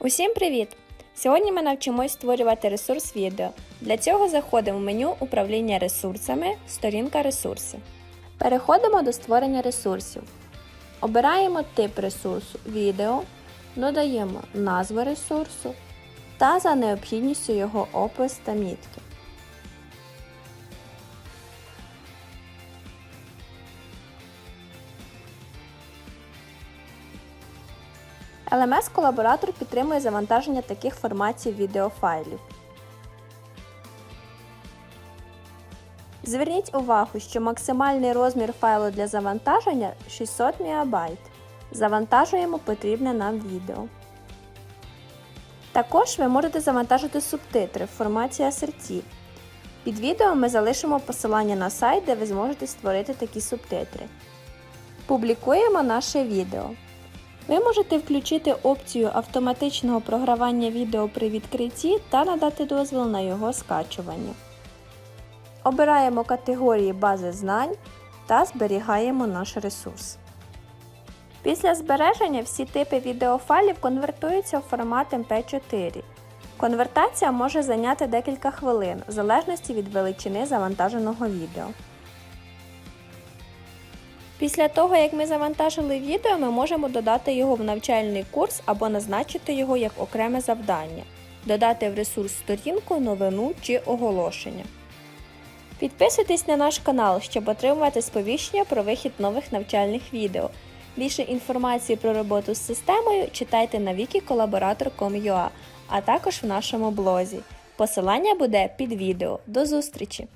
Усім привіт! Сьогодні ми навчимось створювати ресурс відео. Для цього заходимо в меню Управління ресурсами, сторінка ресурси. Переходимо до створення ресурсів. Обираємо тип ресурсу відео, додаємо назву ресурсу та за необхідністю його опис та мітки. LMS колаборатор підтримує завантаження таких форматів відеофайлів. Зверніть увагу, що максимальний розмір файлу для завантаження 600 МБ. Завантажуємо потрібне нам відео. Також ви можете завантажити субтитри в форматі ASRT. Під відео ми залишимо посилання на сайт, де ви зможете створити такі субтитри. Публікуємо наше відео. Ви можете включити опцію автоматичного програвання відео при відкритті та надати дозвіл на його скачування. Обираємо категорії бази знань та зберігаємо наш ресурс. Після збереження всі типи відеофайлів конвертуються в формат MP4. Конвертація може зайняти декілька хвилин в залежності від величини завантаженого відео. Після того, як ми завантажили відео, ми можемо додати його в навчальний курс або назначити його як окреме завдання, додати в ресурс сторінку, новину чи оголошення. Підписуйтесь на наш канал, щоб отримувати сповіщення про вихід нових навчальних відео. Більше інформації про роботу з системою читайте на wiki-collaborator.com.ua, а також в нашому блозі. Посилання буде під відео. До зустрічі!